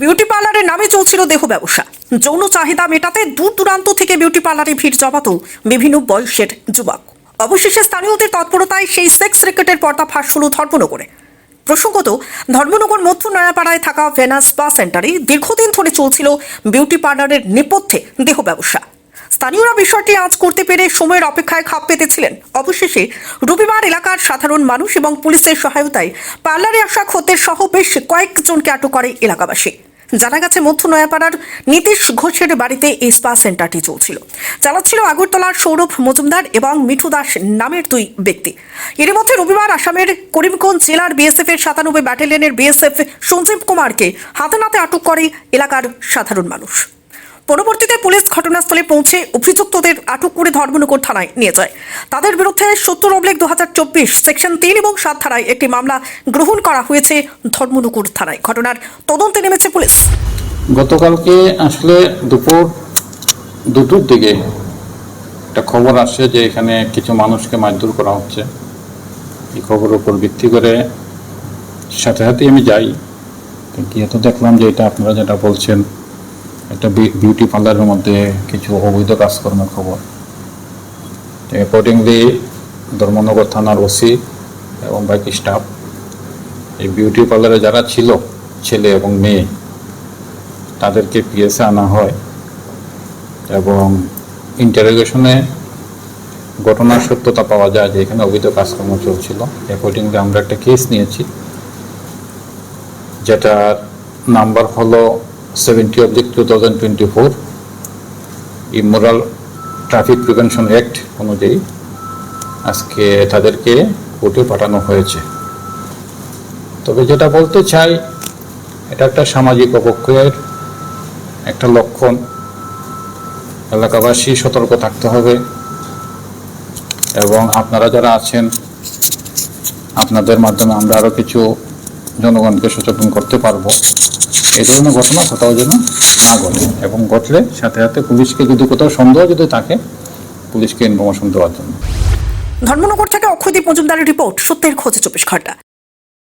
Beauty পার্লারের নামে চলছিল দেহ ব্যবসা। যৌন চাহিদা মেটাতে দূর দূরান্ত থেকে বিউটি পার্লারে ভিড় জমাতো বিভিন্ন বয়সের যুবক। অবশেষে স্থানীয়দের তৎপরতায় সেই সেক্স রেকেটের পর্দা ফাঁস হল ধর্মনগরে। প্রসঙ্গত, ধর্মনগর মধ্য নয়াপাড়ায় থাকা ভেনাস স্পা সেন্টারে দীর্ঘদিন ধরে চলছিল বিউটি পার্লারের নেপথ্যে দেহ ব্যবসা। স্থানীয়রা বিষয়টি আজ করতে পেরে সময়ের অপেক্ষায় খাপ পেতেছিলেন। অবশেষে রবিবার এলাকার সাধারণ মানুষ এবং পুলিশের সহায়তায় পার্লারে আসা খদ্দের সহ বেশ কয়েকজনকে আটক করে এলাকাবাসী। জানা গেছে, মধ্য নয়াপাড়ার নীতিশ ঘোষের বাড়িতে এই স্পা সেন্টারটি চলছিল। চালাচ্ছিল আগরতলার সৌরভ মজুমদার এবং মিঠু দাস নামের দুই ব্যক্তি। এর মধ্যে রবিবার আসামের করিমগঞ্জ জেলার বিএসএফ এর সাতানব্বই ব্যাটালিয়নের বিএসএফ সঞ্জীব কুমারকে হাতে নাতে আটক করে এলাকার সাধারণ মানুষ। পরবর্তীতে পুলিশ ঘটনাস্থলে পৌঁছে অভিযুক্তদের আটক করে ধর্মনগর থানায় নিয়ে যায়। তাদের বিরুদ্ধে সত্তর অবলিক দু সেকশন তিন এবং সাত ধারায় একটি মামলা গ্রহণ করা হয়েছে ধর্মনগর থানায়। ঘটনার তদন্তে নেমেছে পুলিশ। গতকালকে আসলে দুপুর দুটোর দিকে একটা খবর আসে যে এখানে কিছু মানুষকে মারধর করা হচ্ছে। এই খবরের উপর ভিত্তি করে সাথে সাথে আমি যাই। গিয়ে তো দেখলাম যে এটা আপনারা যেটা বলছেন একটা বিউটি পার্লারের মধ্যে কিছু অবৈধ কাজকর্মের খবর। অ্যাকর্ডিংলি ধর্মনগর থানার ওসি এবং বাকি স্টাফ এই বিউটি পার্লারে যারা ছিল, ছেলে এবং মেয়ে, তাদেরকে পিএসে আনা হয় এবং ইন্টারোগেশনে ঘটনার সত্যতা পাওয়া যায় যে এখানে অবৈধ কাজকর্ম চলছিল। অ্যাকর্ডিংলি আমরা একটা কেস নিয়েছি, যেটার নাম্বার হলো seventy object two thousand twenty four immoral traffic prevention act অনুযায়ী আজকে তাদেরকে কোর্টে পাঠানো হয়েছে। তবে যেটা বলতে চাই, এটা একটা সামাজিক অবক্ষয়ের একটা লক্ষণ। এলাকাবাসী সতর্ক থাকতে হবে এবং আপনারা যারা আছেন, আপনাদের মাধ্যমে আমরা আরও কিছু জনগণকে সচেতন করতে পারব। এই ধরনের ঘটনা কোথাও যেন না ঘটে এবং ঘটলে সাথে সাথে পুলিশকে যদি কোথাও সন্দেহ যদি থাকে, পুলিশকে ইনফরমেশন দেওয়ার জন্য। ধর্মনগর থেকে অক্ষয়দীপ মজুমদারের রিপোর্ট, সত্যের খোঁজে চব্বিশ ঘণ্টা।